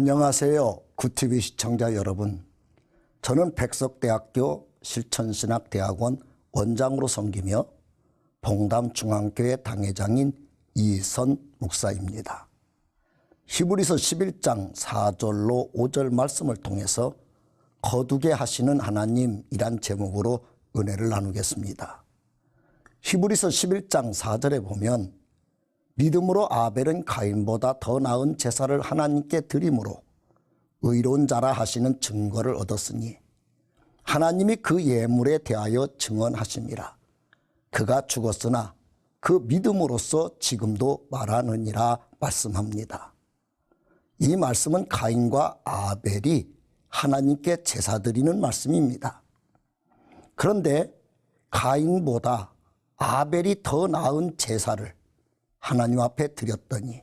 안녕하세요. 구TV 시청자 여러분. 저는 백석대학교 실천신학대학원 원장으로 섬기며 봉담중앙교회 당회장인 이선 목사입니다. 히브리서 11장 4절로 5절 말씀을 통해서 거두게 하시는 하나님이란 제목으로 은혜를 나누겠습니다. 히브리서 11장 4절에 보면 믿음으로 아벨은 가인보다 더 나은 제사를 하나님께 드림으로 의로운 자라 하시는 증거를 얻었으니 하나님이 그 예물에 대하여 증언하심이라 그가 죽었으나 그 믿음으로써 지금도 말하느니라 말씀합니다. 이 말씀은 가인과 아벨이 하나님께 제사 드리는 말씀입니다. 그런데 가인보다 아벨이 더 나은 제사를 하나님 앞에 드렸더니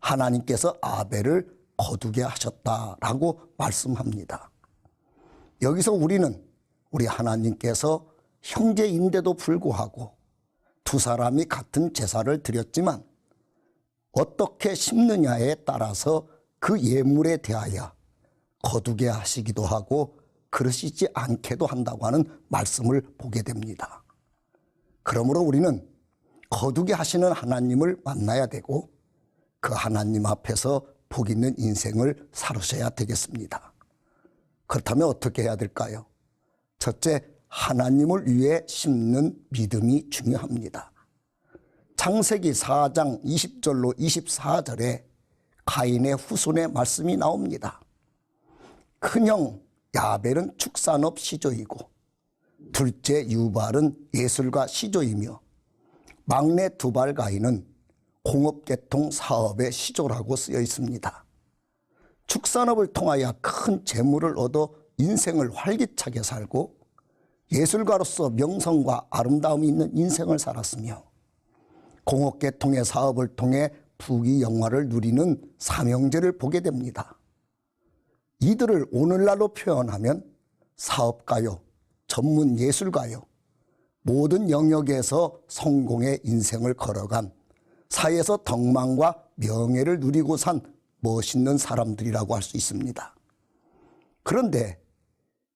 하나님께서 아벨을 거두게 하셨다라고 말씀합니다. 여기서 우리는 우리 하나님께서 형제인데도 불구하고 두 사람이 같은 제사를 드렸지만 어떻게 심느냐에 따라서 그 예물에 대하여 거두게 하시기도 하고 그러시지 않게도 한다고 하는 말씀을 보게 됩니다. 그러므로 우리는 거두게 하시는 하나님을 만나야 되고 그 하나님 앞에서 복 있는 인생을 살으셔야 되겠습니다. 그렇다면 어떻게 해야 될까요? 첫째, 하나님을 위해 심는 믿음이 중요합니다. 창세기 4장 20절로 24절에 가인의 후손의 말씀이 나옵니다. 큰형 야벨은 축산업 시조이고 둘째 유발은 예술가 시조이며 막내 두발 가인은 공업계통 사업의 시조라고 쓰여 있습니다. 축산업을 통하여 큰 재물을 얻어 인생을 활기차게 살고 예술가로서 명성과 아름다움이 있는 인생을 살았으며 공업계통의 사업을 통해 부귀 영화를 누리는 삼형제를 보게 됩니다. 이들을 오늘날로 표현하면 사업가요, 전문 예술가요, 모든 영역에서 성공의 인생을 걸어간 사회에서 덕망과 명예를 누리고 산 멋있는 사람들이라고 할 수 있습니다. 그런데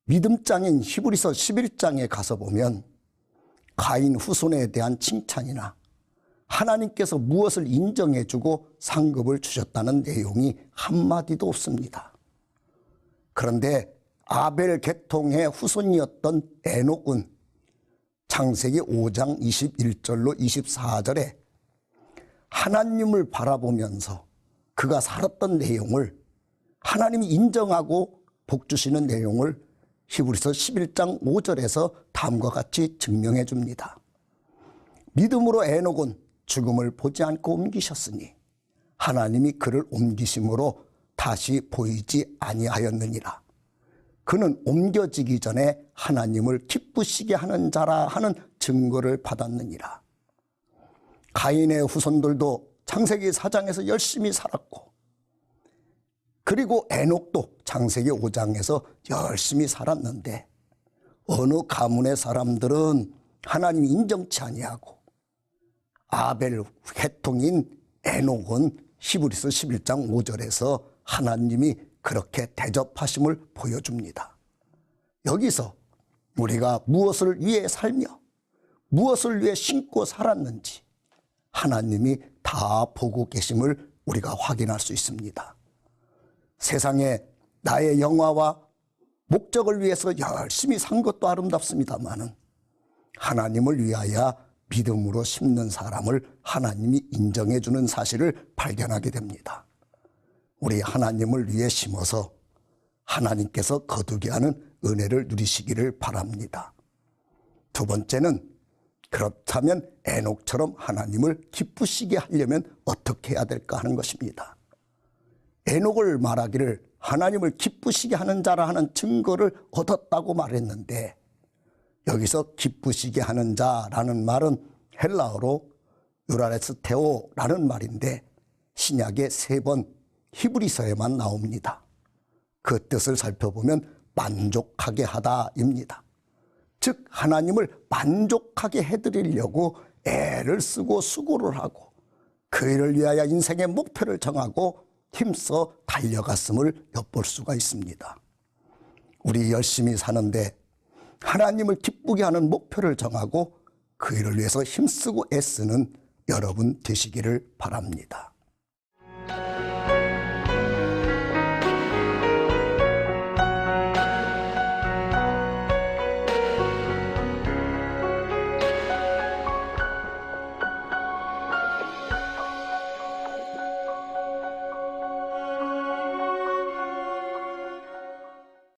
믿음장인 히브리서 11장에 가서 보면 가인 후손에 대한 칭찬이나 하나님께서 무엇을 인정해주고 상급을 주셨다는 내용이 한마디도 없습니다. 그런데 아벨 계통의 후손이었던 에녹은 창세기 5장 21절로 24절에 하나님을 바라보면서 그가 살았던 내용을 하나님이 인정하고 복 주시는 내용을 히브리서 11장 5절에서 다음과 같이 증명해 줍니다. 믿음으로 에녹은 죽음을 보지 않고 옮기셨으니 하나님이 그를 옮기심으로 다시 보이지 아니하였느니라. 그는 옮겨지기 전에 하나님을 기쁘시게 하는 자라 하는 증거를 받았느니라. 가인의 후손들도 창세기 4장에서 열심히 살았고 그리고 에녹도 창세기 5장에서 열심히 살았는데 어느 가문의 사람들은 하나님 인정치 아니하고 아벨 회통인 에녹은 히브리서 11장 5절에서 하나님이 그렇게 대접하심을 보여줍니다. 여기서 우리가 무엇을 위해 살며 무엇을 위해 신고 살았는지 하나님이 다 보고 계심을 우리가 확인할 수 있습니다. 세상에 나의 영화와 목적을 위해서 열심히 산 것도 아름답습니다만은 하나님을 위하여 믿음으로 심는 사람을 하나님이 인정해 주는 사실을 발견하게 됩니다. 우리 하나님을 위해 심어서 하나님께서 거두게 하는 은혜를 누리시기를 바랍니다. 두 번째는 그렇다면 에녹처럼 하나님을 기쁘시게 하려면 어떻게 해야 될까 하는 것입니다. 에녹을 말하기를 하나님을 기쁘시게 하는 자라 하는 증거를 얻었다고 말했는데 여기서 기쁘시게 하는 자라는 말은 헬라어로 유라레스테오라는 말인데 신약에 세 번 히브리서에만 나옵니다. 그 뜻을 살펴보면 만족하게 하다입니다. 즉 하나님을 만족하게 해드리려고 애를 쓰고 수고를 하고 그 일을 위하여 인생의 목표를 정하고 힘써 달려갔음을 엿볼 수가 있습니다. 우리 열심히 사는데 하나님을 기쁘게 하는 목표를 정하고 그 일을 위해서 힘쓰고 애쓰는 여러분 되시기를 바랍니다.